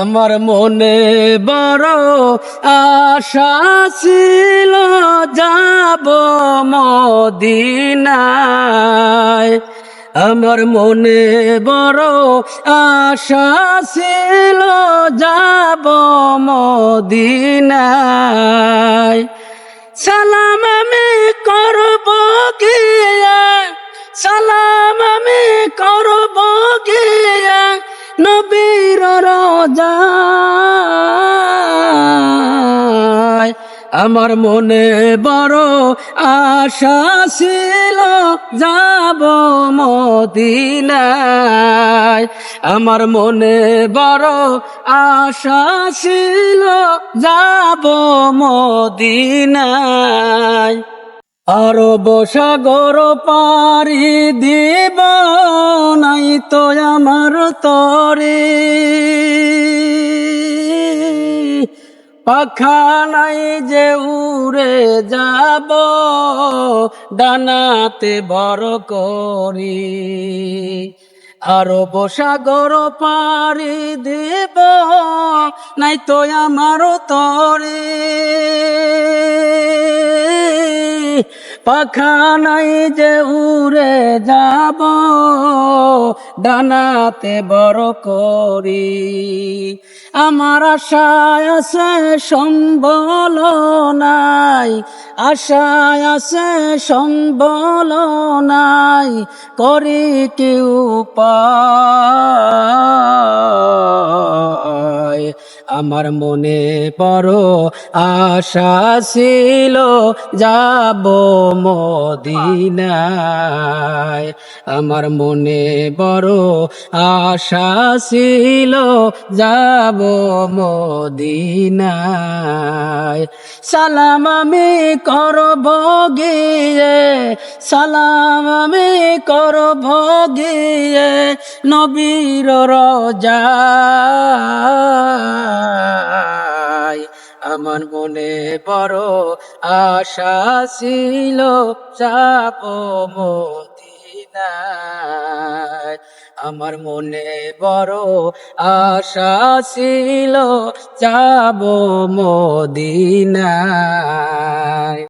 আমার মনে বড় আশা ছিল যাব মদিনায়। আমার মনে বড় আশা ছিল যাব মদিনায়। সালাম আমি করব গিয়া, সালাম আমি করব গিয়া নবীর রোজায় আমার মনে বড় আশা ছিল, যাব মদিনায়। আমার মনে বড় আশা ছিল, যাব মদিনায়। আরব সাগর পারি দিব নাই তো আমার তরে। পাখা নাই যে উড়ে যাব, ডানাতে বড় করি। আরব সাগর পারি দিব, নাই তো আমার তরে। পাখা নাই যে উড়ে যাব, ডানাতে বড় করি। আমার আশায় আছে সম্বল নাই, আশায় আছে সম্বল নাই, করি কেউ পায় আমার মনে বড় আশা ছিল যাব মদিনায়। আমার মনে বড় আশা ছিল যাব মদিনায়। সালাম আমি করব গিয়ে, সালাম আমি করব গিয়ে নবীর রোজায় আমার মনে বড় আশা ছিল চাপ মদিনায়। আমার মনে বড় আশা ছিল যাব মদিনায়।